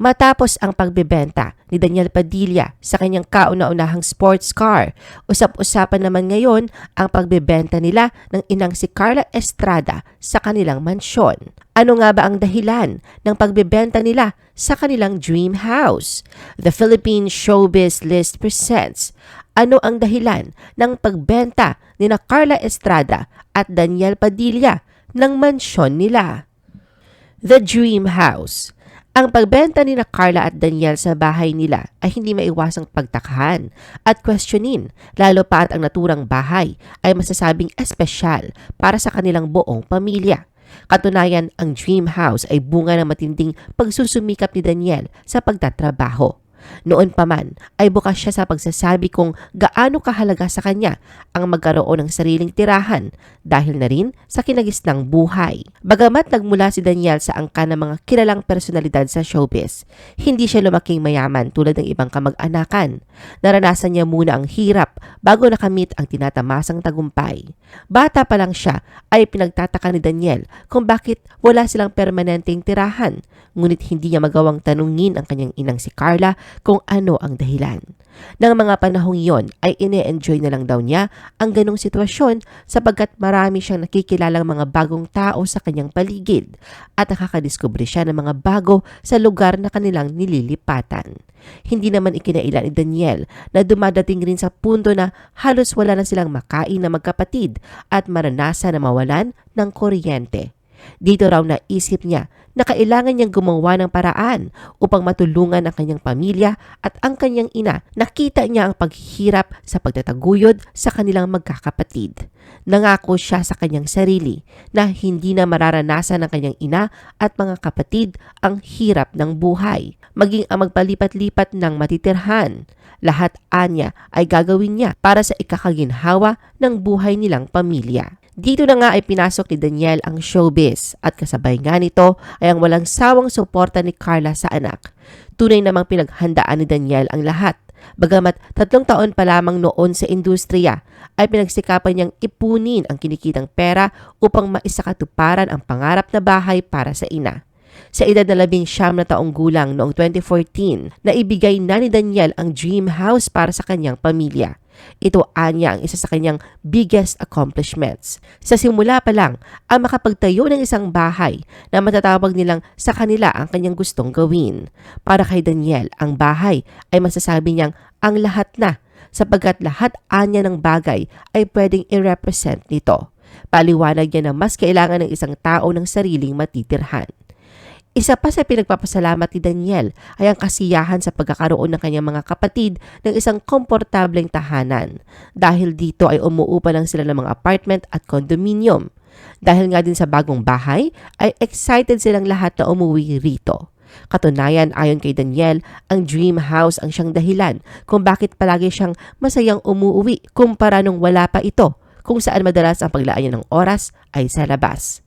Matapos ang pagbebenta ni Daniel Padilla sa kanyang kauna-unahang sports car, usap-usapan naman ngayon ang pagbebenta nila ng inang si Carla Estrada sa kanilang mansyon. Ano nga ba ang dahilan ng pagbebenta nila sa kanilang dream house? The Philippine Showbiz List presents ano ang dahilan ng pagbenta ni na Carla Estrada at Daniel Padilla ng mansyon nila. The Dream House ang pagbenta ni na Carla at Daniel sa bahay nila ay hindi maiwasang pagtakahan at questionin, lalo pa at ang naturang bahay ay masasabing espesyal para sa kanilang buong pamilya. Katunayan, ang dream house ay bunga ng matinding pagsusumikap ni Daniel sa pagtatrabaho. Noon pa man ay bukas siya sa pagsasabi kung gaano kahalaga sa kanya ang magkaroon ng sariling tirahan dahil na rin sa kinagisnang buhay. Bagamat nagmula si Daniel sa angka ng mga kilalang personalidad sa showbiz, hindi siya lumaking mayaman tulad ng ibang kamag-anakan. Naranasan niya muna ang hirap bago nakamit ang tinatamasang tagumpay. Bata pa lang siya ay pinagtataka ni Daniel kung bakit wala silang permanenteng tirahan, ngunit hindi niya magawang tanungin ang kanyang inang si Carla kung ano ang dahilan. Nang mga panahong iyon ay ine-enjoy na lang daw niya ang ganong sitwasyon sapagkat marami siyang nakikilalang mga bagong tao sa kanyang paligid at nakakadiskubre siya ng mga bago sa lugar na kanilang nililipatan. Hindi naman ikinailan ni Daniel na dumadating rin sa punto na halos wala na silang makain na magkapatid at maranasan na mawalan ng kuryente. Dito raw naisip niya na kailangan niyang gumawa ng paraan upang matulungan ang kanyang pamilya at ang kanyang ina. Nakita niya ang paghihirap sa pagtataguyod sa kanilang magkakapatid. Nangako siya sa kanyang sarili na hindi na mararanasan ng kanyang ina at mga kapatid ang hirap ng buhay, maging ang magpalipat-lipat ng matitirhan. Lahat anya ay gagawin niya para sa ikakaginhawa ng buhay nilang pamilya. Dito na nga ay pinasok ni Daniel ang showbiz at kasabay nga nito ay ang walang sawang suporta ni Carla sa anak. Tunay namang pinaghandaan ni Daniel ang lahat. Bagamat tatlong taon pa lamang noon sa industriya, ay pinagsikapan niyang ipunin ang kinikitang pera upang maisakatuparan ang pangarap na bahay para sa ina. Sa edad na labing siyam na taong gulang noong 2014, naibigay na ni Daniel ang dream house para sa kanyang pamilya. Ito anya ang isa sa kanyang biggest accomplishments. Sa simula pa lang, ang makapagtayo ng isang bahay na matatawag nilang sa kanila ang kanyang gustong gawin. Para kay Daniel, ang bahay ay masasabi niyang ang lahat na sapagkat lahat anya ng bagay ay pwedeng i-represent nito. Paliwanag niya na mas kailangan ng isang tao ng sariling matitirhan. Isa pa sa pinagpapasalamat ni Daniel ay ang kasiyahan sa pagkakaroon ng kanyang mga kapatid ng isang komportableng tahanan. Dahil dito ay umuupa lang sila ng mga apartment at condominium. Dahil nga din sa bagong bahay, ay excited silang lahat na umuwi rito. Katunayan ayon kay Daniel, ang dream house ang siyang dahilan kung bakit palagi siyang masayang umuwi kumpara nung wala pa ito kung saan madalas ang paglaan niya ng oras ay sa labas.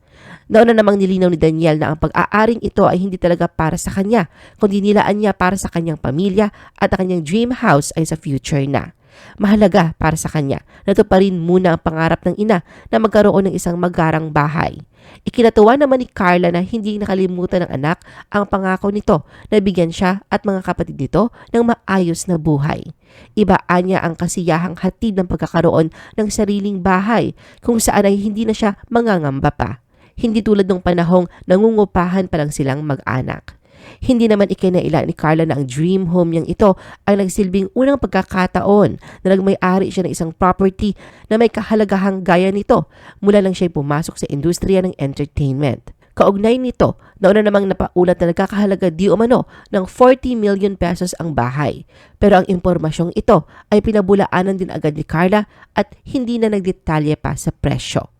Nauna namang nilinaw ni Daniel na ang pag-aaring ito ay hindi talaga para sa kanya, kundi nilaan niya para sa kanyang pamilya at ang kanyang dream house ay sa future na. Mahalaga para sa kanya na ito pa rin muna ang pangarap ng ina na magkaroon ng isang magarang bahay. Ikinatuwa naman ni Carla na hindi nakalimutan ng anak ang pangako nito na bigyan siya at mga kapatid nito ng maayos na buhay. Ibaan niya ang kasiyahang hatid ng pagkakaroon ng sariling bahay kung saan ay hindi na siya mangangamba pa. Hindi tulad ng panahong nangungupahan pa lang silang mag-anak. Hindi naman ikinaila ni Carla na ang dream home niyang ito ay nagsilbing unang pagkakataon na nagmay-ari siya ng isang property na may kahalagahang gaya nito mula lang siya pumasok sa industriya ng entertainment. Kaugnay nito, nauna namang napaulat na nagkakahalaga di umano ng 40 million pesos ang bahay. Pero ang impormasyong ito ay pinabulaanan din agad ni Carla at hindi na nagdetalye pa sa presyo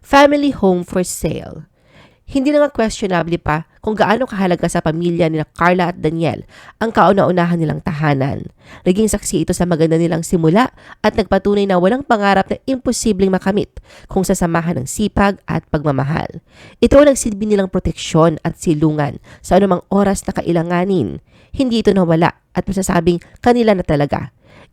family home for sale. Hindi na questionable pa kung gaano kahalaga sa pamilya ni Carla at Daniel ang kauna-unahan nilang tahanan. Naging saksi ito sa maganda nilang simula at nagpatunay na walang pangarap na imposibleng makamit kung sasamahan ng sipag at pagmamahal. Ito ang nagsilbi nilang proteksyon at silungan sa anumang oras na kailanganin. Hindi ito nawala at masasabing kanila na talaga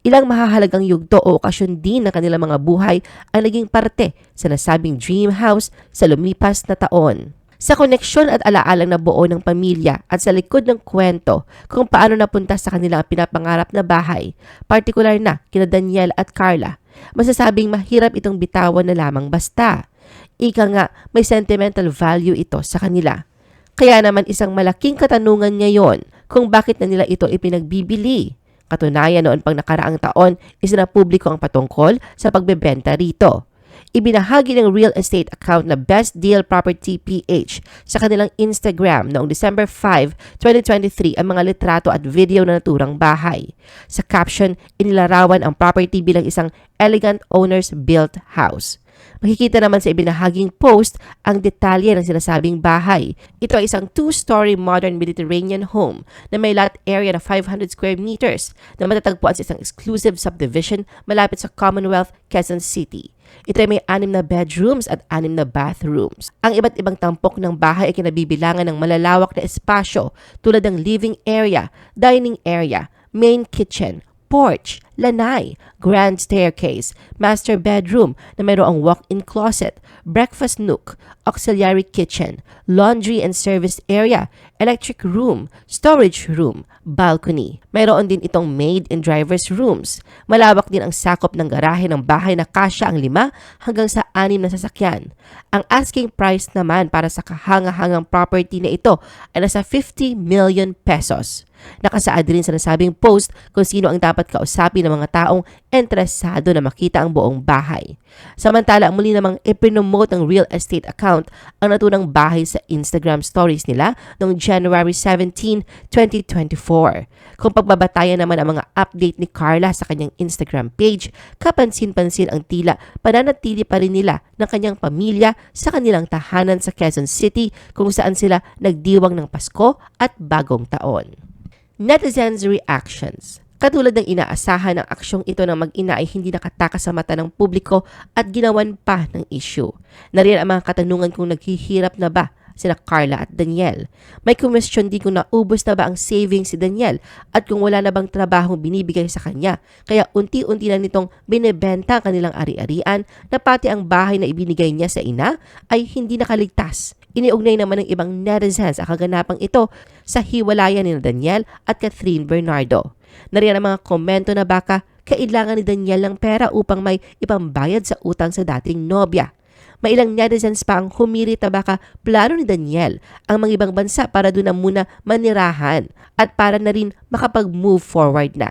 Ilang mahahalagang yugto o okasyon din ng kanilang mga buhay ang naging parte sa nasabing dream house sa lumipas na taon. Sa koneksyon at alaalang na buo ng pamilya at sa likod ng kwento kung paano napunta sa kanila ang pinapangarap na bahay, partikular na kina Daniel at Carla, masasabing mahirap itong bitawan na lamang basta. Ika nga, may sentimental value ito sa kanila. Kaya naman isang malaking katanungan ngayon kung bakit na nila ito ipinagbibili. Katunayan noon pang nakaraang taon, isinapubliko ang patungkol sa pagbebenta rito. Ibinahagi ng real estate account na Best Deal Property PH sa kanilang Instagram noong December 5, 2023 ang mga litrato at video na naturang bahay. Sa caption, inilarawan ang property bilang isang elegant owner's built house. Makikita naman sa ibinahaging post ang detalye ng sinasabing bahay. Ito ay isang two-story modern Mediterranean home na may lot area na 500 square meters na matatagpuan sa isang exclusive subdivision malapit sa Commonwealth, Quezon City. Ito ay may anim na bedrooms at anim na bathrooms. Ang iba't ibang tampok ng bahay ay kinabibilangan ng malalawak na espasyo tulad ng living area, dining area, main kitchen, porch, lanay, grand staircase, master bedroom na mayroong walk-in closet, breakfast nook, auxiliary kitchen, laundry and service area, electric room, storage room, balcony. Mayroon din itong maid and driver's rooms. Malawak din ang sakop ng garahe ng bahay na kasya ang lima hanggang sa anim na sasakyan. Ang asking price naman para sa kahangahangang property na ito ay nasa 50 million pesos. Nakasaad rin sa nasabing post kung sino ang dapat kausapin ng mga taong interesado na makita ang buong bahay. Samantala, muli namang iprinomote ng real estate account ang naturang bahay sa Instagram stories nila noong January 17, 2024. Kung pagbabatayan naman ang mga update ni Carla sa kanyang Instagram page, kapansin-pansin ang tila pananatili pa rin nila ng kanyang pamilya sa kanilang tahanan sa Quezon City kung saan sila nagdiwang ng Pasko at Bagong Taon. Netizens' reactions. Katulad ng inaasahan ng aksyong ito ng mag-ina ay hindi nakatakas sa mata ng publiko at ginawan pa ng issue. Nariyan ang mga katanungan kung naghihirap na ba sina Carla at Daniel. May question din kung naubos na ba ang savings si Daniel at kung wala na bang trabahong binibigay sa kanya. Kaya unti-unti na nitong binebenta ang kanilang ari-arian na pati ang bahay na ibinigay niya sa ina ay hindi nakaligtas. Iniugnay naman ng ibang netizens ang kaganapang ito sa hiwalayan ni Daniel at Catherine Bernardo. Nariyan ang mga komento na baka kailangan ni Daniel ng pera upang may ipambayad sa utang sa dating nobya. May ilang netizens pa ang humirit na baka plano ni Daniel ang mga ibang bansa para doon na muna manirahan at para na rin makapag-move forward na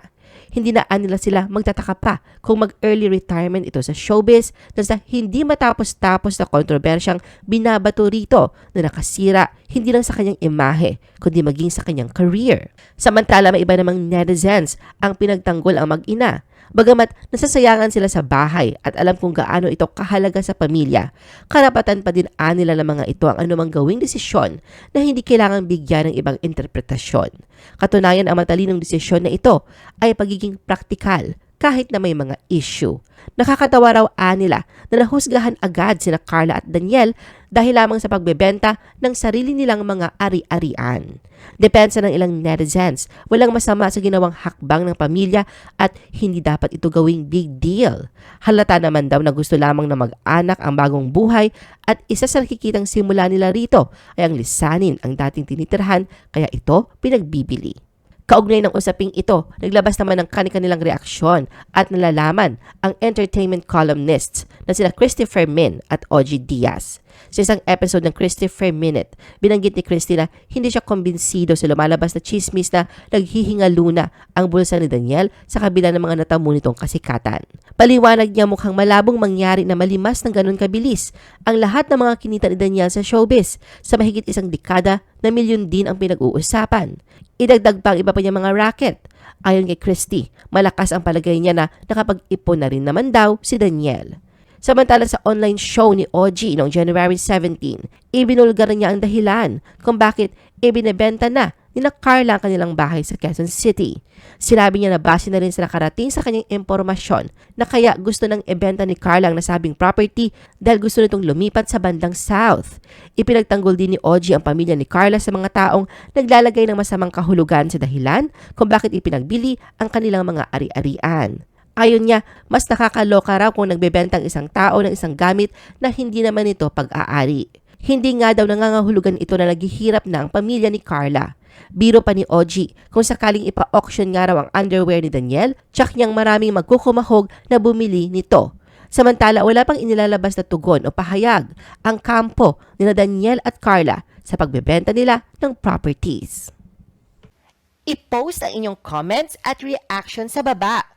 hindi na nila sila magtataka pa kung mag-early retirement ito sa showbiz na sa hindi matapos-tapos na kontrobersyang binabato rito na nakasira hindi lang sa kanyang imahe kundi maging sa kanyang career. Samantala may iba namang netizens ang pinagtanggol ang mag-ina Bagamat nasasayangan sila sa bahay at alam kung gaano ito kahalaga sa pamilya, karapatan pa din anila ng mga ito ang anumang gawing desisyon na hindi kailangang bigyan ng ibang interpretasyon. Katunayan ang matalinong desisyon na ito ay pagiging praktikal kahit na may mga issue. Nakakatawa raw anila na nahusgahan agad sina Carla at Daniel dahil lamang sa pagbebenta ng sarili nilang mga ari-arian. Depensa ng ilang netizens, walang masama sa ginawang hakbang ng pamilya at hindi dapat ito gawing big deal. Halata naman daw na gusto lamang na mag-anak ang bagong buhay at isa sa nakikitang simula nila rito ay ang lisanin ang dating tinitirhan kaya ito pinagbibili. Kaugnay ng usaping ito, naglabas naman ng kanilang reaksyon at nalalaman ang entertainment columnists na sila Christopher Min at Oji Diaz. Sa isang episode ng Christopher Minute, binanggit ni Christy na hindi siya kumbinsido sa lumalabas na chismis na naghihingalo na ang bulsa ni Daniel sa kabila ng mga natamo nitong kasikatan. Paliwanag niya mukhang malabong mangyari na malimas ng ganun kabilis ang lahat ng mga kinita ni Daniel sa showbiz sa mahigit isang dekada na milyon din ang pinag-uusapan. Idagdag pa ang iba pa niya mga racket. Ayon kay Christy, malakas ang palagay niya na nakapag-ipon na rin naman daw si Daniel. Samantala sa online show ni OG noong January 17, ibinulgar niya ang dahilan kung bakit ibinebenta na ni Carla ang kanilang bahay sa Quezon City. Sinabi niya na base na rin sa nakarating sa kanyang impormasyon na kaya gusto ng ibenta ni Carla ang nasabing property dahil gusto nitong lumipat sa bandang South. Ipinagtanggol din ni Oji ang pamilya ni Carla sa mga taong naglalagay ng masamang kahulugan sa dahilan kung bakit ipinagbili ang kanilang mga ari-arian. Ayon niya, mas nakakaloka raw kung nagbebenta ang isang tao ng isang gamit na hindi naman ito pag-aari. Hindi nga daw nangangahulugan ito na naghihirap na ang pamilya ni Carla. Biro pa ni OG kung sakaling ipa-auction nga raw ang underwear ni Daniel, tsak niyang maraming magkukumahog na bumili nito. Samantala wala pang inilalabas na tugon o pahayag ang kampo ni Daniel at Carla sa pagbebenta nila ng properties. I-post ang inyong comments at reaction sa baba.